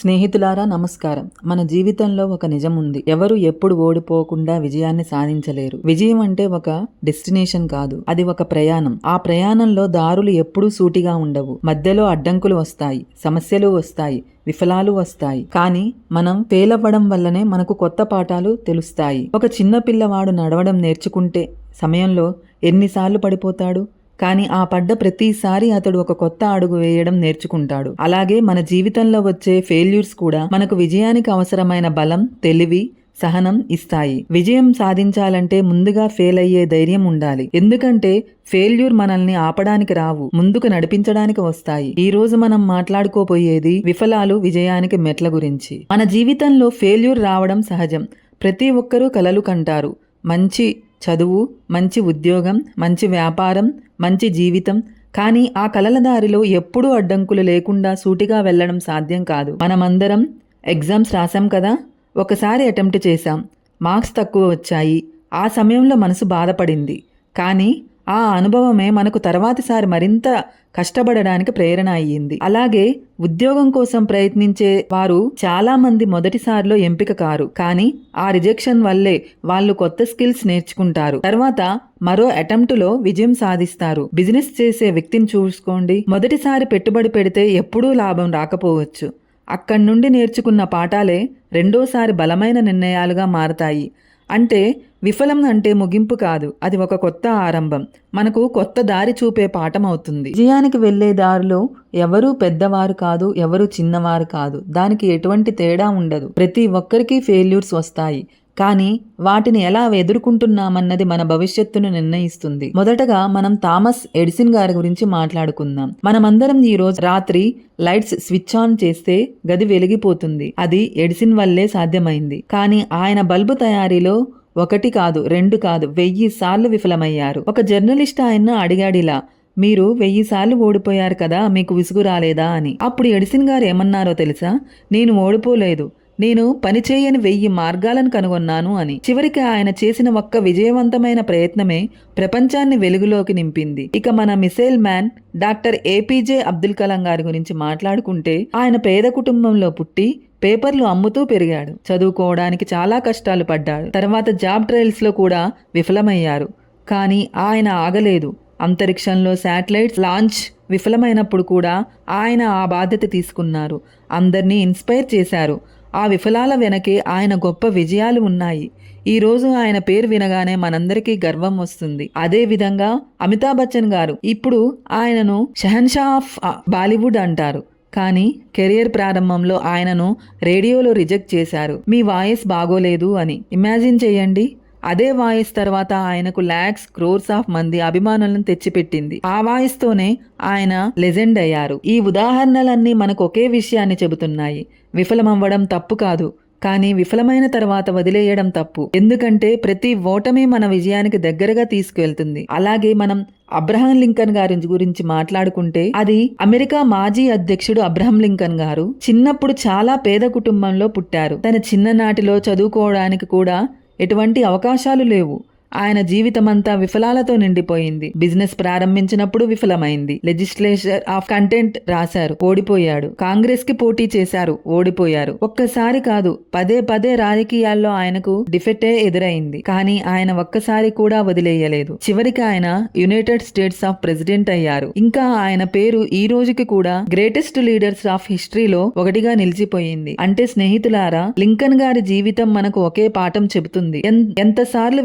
స్నేహితులారా నమస్కారం. మన జీవితంలో ఒక నిజం ఉంది. ఎవరు ఎప్పుడు ఓడిపోకుండా విజయాన్ని సాధించలేరు. విజయం అంటే ఒక డెస్టినేషన్ కాదు. అది ఒక ప్రయాణం. ఆ ప్రయాణంలో దారులు ఎప్పుడూ సూటిగా ఉండవు. మధ్యలో అడ్డంకులు వస్తాయి. సమస్యలు వస్తాయి. విఫలాలు వస్తాయి. కానీ మనం ఫెయిల్ అవ్వడం వల్లనే మనకు కొత్త పాఠాలు తెలుస్తాయి. ఒక చిన్న పిల్లవాడు నడవడం నేర్చుకుంటే సమయంలో ఎన్నిసార్లు పడిపోతాడు? కానీ ఆ పడ్డ ప్రతిసారి అతడు ఒక కొత్త అడుగు వేయడం నేర్చుకుంటాడు. అలాగే మన జీవితంలో వచ్చే ఫెయిల్యూర్స్ కూడా మనకు విజయానికి అవసరమైన బలం తెలివి సహనం ఇస్తాయి. విజయం సాధించాలంటే ముందుగా ఫెయిల్ అయ్యే ధైర్యం ఉండాలి. ఎందుకంటే ఫెయిల్యూర్ మనల్ని ఆపడానికి రావు ముందుకు నడిపించడానికి వస్తాయి. ఈ రోజు మనం మాట్లాడుకోబోయేది విఫలాలు విజయానికి మెట్ల గురించి. మన జీవితంలో ఫెయిల్యూర్ రావడం సహజం. ప్రతి ఒక్కరూ కలలు కంటారు. మంచి చదువు మంచి ఉద్యోగం మంచి వ్యాపారం మంచి జీవితం. కానీ ఆ కలల దారిలో ఎప్పుడూ అడ్డంకులు లేకుండా సూటిగా వెళ్ళడం సాధ్యం కాదు. మనమందరం ఎగ్జామ్స్ రాసాం కదా? ఒకసారి అటెంప్ట్ చేశాం. మార్క్స్ తక్కువ వచ్చాయి. ఆ సమయంలో మనసు బాధపడింది. కానీ ఆ అనుభవమే మనకు తర్వాతిసారి మరింత కష్టపడడానికి ప్రేరణ అయ్యింది. అలాగే ఉద్యోగం కోసం ప్రయత్నించే వారు చాలా మంది మొదటిసారిలో ఎంపిక కారు. కానీ ఆ రిజెక్షన్ వల్లే వాళ్ళు కొత్త స్కిల్స్ నేర్చుకుంటారు. తర్వాత మరో అటెంప్ట్లో విజయం సాధిస్తారు. బిజినెస్ చేసే వ్యక్తిని చూసుకోండి. మొదటిసారి పెట్టుబడి పెడితే ఎప్పుడూ లాభం రాకపోవచ్చు. అక్కడి నుండి నేర్చుకున్న పాఠాలే రెండోసారి బలమైన నిర్ణయాలుగా మారతాయి. అంటే విఫలం అంటే ముగింపు కాదు. అది ఒక కొత్త ఆరంభం. మనకు కొత్త దారి చూపే పాఠం అవుతుంది. విజయానికి వెళ్ళే దారిలో ఎవరూ పెద్దవారు కాదు ఎవరు చిన్నవారు కాదు. దానికి ఎటువంటి తేడా ఉండదు. ప్రతి ఒక్కరికి ఫెయిల్యూర్స్ వస్తాయి. కానీ వాటిని ఎలా ఎదుర్కొంటున్నామన్నది మన భవిష్యత్తును నిర్ణయిస్తుంది. మొదటగా మనం థామస్ ఎడిసిన్ గారి గురించి మాట్లాడుకుందాం. మనమందరం ఈ రోజు రాత్రి లైట్స్ స్విచ్ ఆన్ చేస్తే గది వెలిగిపోతుంది. అది ఎడిసిన్ వల్లే సాధ్యమైంది. కానీ ఆయన బల్బు తయారీలో ఒకటి కాదు రెండు కాదు వెయ్యి సార్లు విఫలమయ్యారు. ఒక జర్నలిస్ట్ ఆయన అడిగాడిలా మీరు వెయ్యి సార్లు ఓడిపోయారు కదా మీకు విసుగు రాలేదా? అని. అప్పుడు ఎడిసిన్ గారు ఏమన్నారో తెలుసా? నేను ఓడిపోలేదు. నేను పనిచేయని వెయ్యి మార్గాలను కనుగొన్నాను అని. చివరికి ఆయన చేసిన ఒక్క విజయవంతమైన ప్రయత్నమే ప్రపంచాన్ని వెలుగులోకి నింపింది. ఇక మన missile man doctor APJ Abdul Kalam గారి గురించి మాట్లాడుకుంటే ఆయన పేద కుటుంబంలో పుట్టి పేపర్లు అమ్ముతూ పెరిగాడు. చదువుకోవడానికి చాలా కష్టాలు పడ్డాడు. తర్వాత జాబ్ ట్రయల్స్లో కూడా విఫలమయ్యారు. కానీ ఆయన ఆగలేదు. అంతరిక్షంలో శాటిలైట్స్ లాంచ్ విఫలమైనప్పుడు కూడా ఆయన ఆ బాధ్యత తీసుకున్నారు. అందరినీ ఇన్స్పైర్ చేశారు. ఆ విఫలాల వెనకే ఆయన గొప్ప విజయాలు ఉన్నాయి. ఈ రోజు ఆయన పేరు వినగానే మనందరికీ గర్వం వస్తుంది. అదే విధంగా అమితాబ్ బచ్చన్ గారు ఇప్పుడు ఆయనను షహన్షా ఆఫ్ బాలీవుడ్ అంటారు. కానీ కెరియర్ ప్రారంభంలో ఆయనను రేడియోలో రిజెక్ట్ చేశారు. మీ వాయిస్ బాగోలేదు అని. ఇమాజిన్ చేయండి. అదే వాయిస్ తర్వాత ఆయనకు ల్యాక్స్ క్రోర్స్ ఆఫ్ మంది అభిమానులను తెచ్చిపెట్టింది. ఆ వాయిస్ తోనే ఆయన లెజెండ్ అయ్యారు. ఈ ఉదాహరణలన్నీ మనకు ఒకే విషయాన్ని చెబుతున్నాయి. విఫలమవ్వడం తప్పు కాదు కానీ విఫలమైన తర్వాత వదిలేయడం తప్పు. ఎందుకంటే ప్రతి ఓటమి మన విజయానికి దగ్గరగా తీసుకువెళ్తుంది అలాగే మనం అబ్రహం లింకన్ గారి గురించి మాట్లాడుకుంటే అది అమెరికా మాజీ అధ్యక్షుడు అబ్రహం లింకన్ గారు చిన్నప్పుడు చాలా పేద కుటుంబంలో పుట్టారు. తన చిన్ననాటిలో చదువుకోవడానికి కూడా ఎటువంటి అవకాశాలు లేవు. ఆయన జీవితమంతా విఫలాలతో నిండిపోయింది. బిజినెస్ ప్రారంభించినప్పుడు విఫలమైంది. లెజిస్లేచర్ ఆఫ్ కంటెంట్ రాశారు. ఓడిపోయాడు. కాంగ్రెస్కి పోటీ చేశారు. ఓడిపోయారు. ఒక్కసారి కాదు పదే పదే రాజకీయాల్లో ఆయనకు డిఫెక్టే ఎదురైంది. కానీ ఆయన ఒక్కసారి కూడా వదిలేయలేదు. చివరికి ఆయన యునైటెడ్ స్టేట్స్ ఆఫ్ ప్రెసిడెంట్ అయ్యారు. ఇంకా ఆయన పేరు ఈ రోజుకి కూడా గ్రేటెస్ట్ లీడర్స్ ఆఫ్ హిస్టరీలో ఒకటిగా నిలిచిపోయింది. అంటే స్నేహితులారా లింకన్ గారి జీవితం మనకు ఒకే పాఠం చెబుతుంది. ఎంత సార్లు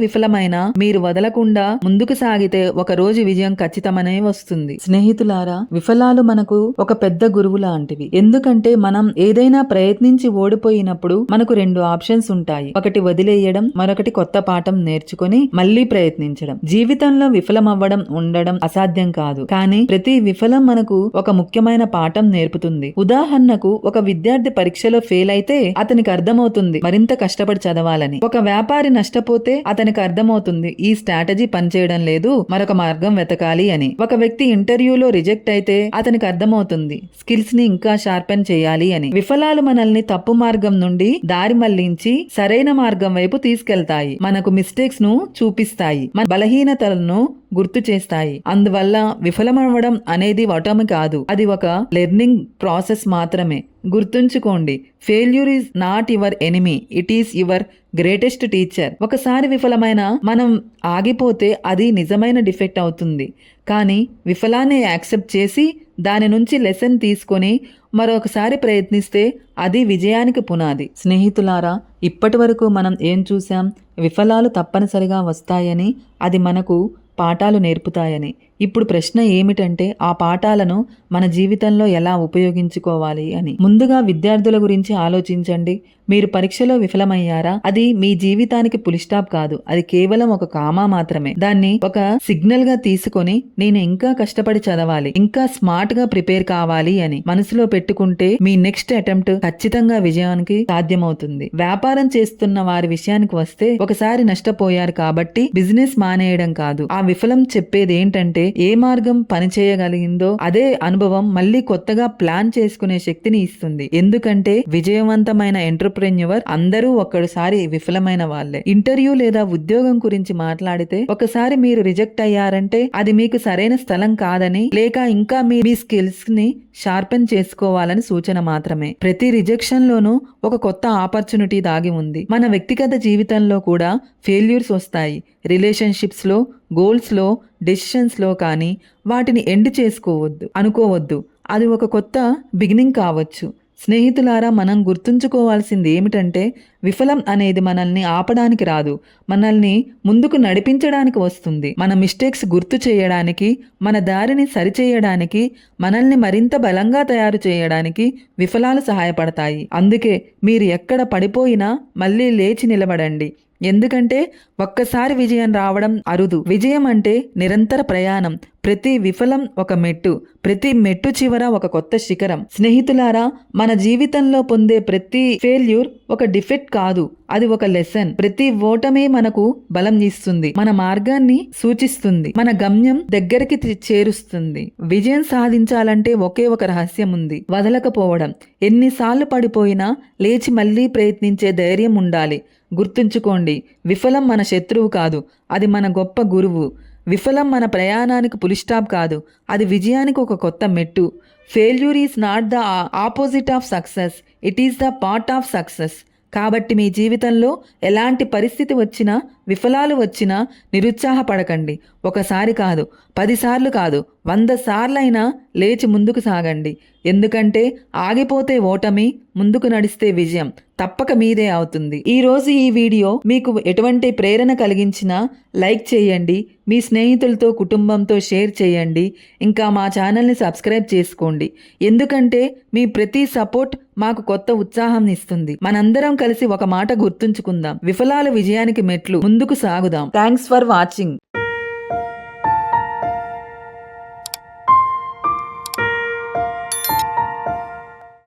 అయినా మీరు వదలకుండా ముందుకు సాగితే ఒక రోజు విజయం ఖచ్చితమనే వస్తుంది. స్నేహితులారా విఫలాలు మనకు ఒక పెద్ద గురువు లాంటివి. ఎందుకంటే మనం ఏదైనా ప్రయత్నించి ఓడిపోయినప్పుడు మనకు రెండు ఆప్షన్స్ ఉంటాయి. ఒకటి వదిలేయడం మరొకటి కొత్త పాఠం నేర్చుకుని మళ్ళీ ప్రయత్నించడం. జీవితంలో విఫలమవ్వడం ఉండడం అసాధ్యం కాదు. కానీ ప్రతి విఫలం మనకు ఒక ముఖ్యమైన పాఠం నేర్పుతుంది. ఉదాహరణకు ఒక విద్యార్థి పరీక్షలో ఫెయిల్ అయితే అతనికి అర్థమవుతుంది. మరింత కష్టపడి చదవాలని. ఒక వ్యాపారి నష్టపోతే అతనికి అర్థమవుతుంది. అర్థమవుతుంది. ఈ స్ట్రాటజీ పనిచేయడం లేదు మరొక మార్గం వెతకాలి అని. ఒక వ్యక్తి ఇంటర్వ్యూలో రిజెక్ట్ అయితే అతనికి అర్థమవుతుంది. స్కిల్స్ని ఇంకా షార్పెన్ చేయాలి అని. విఫలాలు మనల్ని తప్పు మార్గం నుండి దారి మళ్ళించి సరైన మార్గం వైపు తీసుకెళ్తాయి. మనకు మిస్టేక్స్ను చూపిస్తాయి. మన బలహీనతలను గుర్తు చేస్తాయి అందువల్ల విఫలమవ్వడం అనేది వటమి కాదు. అది ఒక లెర్నింగ్ ప్రాసెస్ మాత్రమే. గుర్తుంచుకోండి failure is not your enemy it is your greatest teacher. ఒకసారి విఫలమైన మనం ఆగిపోతే అది నిజమైన డిఫెక్ట్ అవుతుంది. కానీ విఫలాన్ని యాక్సెప్ట్ చేసి దాని నుంచి లెసన్ తీసుకొని మరొకసారి ప్రయత్నిస్తే అది విజయానికి పునాది. స్నేహితులారా ఇప్పటి వరకు మనం ఏం చూసాం విఫలాలు తప్పనిసరిగా వస్తాయని అది మనకు పాఠాలు నేర్పుతాయని ఇప్పుడు ప్రశ్న ఏమిటంటే ఆ పాఠాలను మన జీవితంలో ఎలా ఉపయోగించుకోవాలి అని. ముందుగా విద్యార్థుల గురించి ఆలోచించండి. మీరు పరీక్షలో విఫలమయ్యారా? అది మీ జీవితానికి పులిస్టాప్ కాదు. అది కేవలం ఒక కామా మాత్రమే. దాన్ని ఒక సిగ్నల్గా తీసుకొని నేను ఇంకా కష్టపడి చదవాలి ఇంకా స్మార్ట్గా ప్రిపేర్ కావాలి అని మనసులో పెట్టుకుంటే మీ నెక్స్ట్ అటెంప్ట్ ఖచ్చితంగా విజయానికి సాధ్యమవుతుంది. వ్యాపారం చేస్తున్న వారి విషయానికి వస్తే ఒకసారి నష్టపోయారు కాబట్టి బిజినెస్ మానేయడం కాదు. ఆ విఫలం చెప్పేది ఏంటంటే ఏ మార్గం పనిచేయగలిగిందో అదే అనుభవం మళ్ళీ కొత్తగా ప్లాన్ చేసుకునే శక్తిని ఇస్తుంది. ఎందుకంటే విజయవంతమైన ఎంటర్ప్రెన్యూవర్ అందరూ ఒక్కడుసారి విఫలమైన వాళ్ళే. ఇంటర్వ్యూ లేదా ఉద్యోగం గురించి మాట్లాడితే ఒకసారి మీరు రిజెక్ట్ అయ్యారంటే అది మీకు సరైన స్థలం కాదని లేక ఇంకా మీ మీ స్కిల్స్ని షార్పెన్ చేసుకోవాలని సూచన మాత్రమే. ప్రతి రిజెక్షన్ లోనూ ఒక కొత్త ఆపర్చునిటీ దాగి ఉంది. మన వ్యక్తిగత జీవితంలో కూడా ఫెయిల్యూర్స్ వస్తాయి. రిలేషన్షిప్స్లో గోల్స్లో డెసిషన్స్లో కానీ వాటిని ఎండ్ చేసుకోవద్దు అనుకోవద్దు. అది ఒక కొత్త బిగినింగ్ కావచ్చు. స్నేహితులారా మనం గుర్తుంచుకోవాల్సింది ఏమిటంటే విఫలం అనేది మనల్ని ఆపడానికి రాదు. మనల్ని ముందుకు నడిపించడానికి వస్తుంది. మన మిస్టేక్స్ గుర్తు చేయడానికి మన దారిని సరిచేయడానికి మనల్ని మరింత బలంగా తయారు చేయడానికి విఫలాలు సహాయపడతాయి. అందుకే మీరు ఎక్కడ పడిపోయినా మళ్ళీ లేచి నిలబడండి. ఎందుకంటే ఒక్కసారి విజయం రావడం అరుదు. విజయం అంటే నిరంతర ప్రయాణం. ప్రతి విఫలం ఒక మెట్టు ప్రతి మెట్టు చివర ఒక కొత్త శిఖరం. స్నేహితులారా మన జీవితంలో పొందే ప్రతి ఫెయిల్యూర్ ఒక డిఫెక్ట్ కాదు అది ఒక లెసన్ ప్రతి ఓటమే మనకు బలం ఇస్తుంది మన మార్గాన్ని సూచిస్తుంది మన గమ్యం దగ్గరికి చేరుస్తుంది. విజయం సాధించాలంటే ఒకే ఒక రహస్యం ఉంది వదలకపోవడం. ఎన్నిసార్లు పడిపోయినా లేచి మళ్ళీ ప్రయత్నించే ధైర్యం ఉండాలి. గుర్తుంచుకోండి విఫలం మన శత్రువు కాదు అది మన గొప్ప గురువు. విఫలం మన ప్రయాణానికి పులిస్టాప్ కాదు అది విజయానికి ఒక కొత్త మెట్టు. Failure is not the opposite of success it is the part of success కాబట్టి మీ జీవితంలో ఎలాంటి పరిస్థితి వచ్చినా విఫలాలు వచ్చినా నిరుత్సాహపడకండి. ఒకసారి కాదు పదిసార్లు కాదు వంద సార్లైనా లేచి ముందుకు సాగండి. ఎందుకంటే ఆగిపోతే ఓటమి ముందుకు నడిస్తే విజయం తప్పక మీదే అవుతుంది. ఈరోజు ఈ వీడియో మీకు ఎటువంటి ప్రేరణ కలిగించినా లైక్ చేయండి మీ స్నేహితులతో కుటుంబంతో షేర్ చేయండి ఇంకా మా ఛానల్ని సబ్స్క్రైబ్ చేసుకోండి. ఎందుకంటే మీ ప్రతి సపోర్ట్ మాకు కొత్త ఉత్సాహం ఇస్తుంది. మనందరం కలిసి ఒక మాట గుర్తుంచుకుందాం. విఫలాల విజయానికి మెట్లు. ముందుకు సాగుదాం. Thanks for watching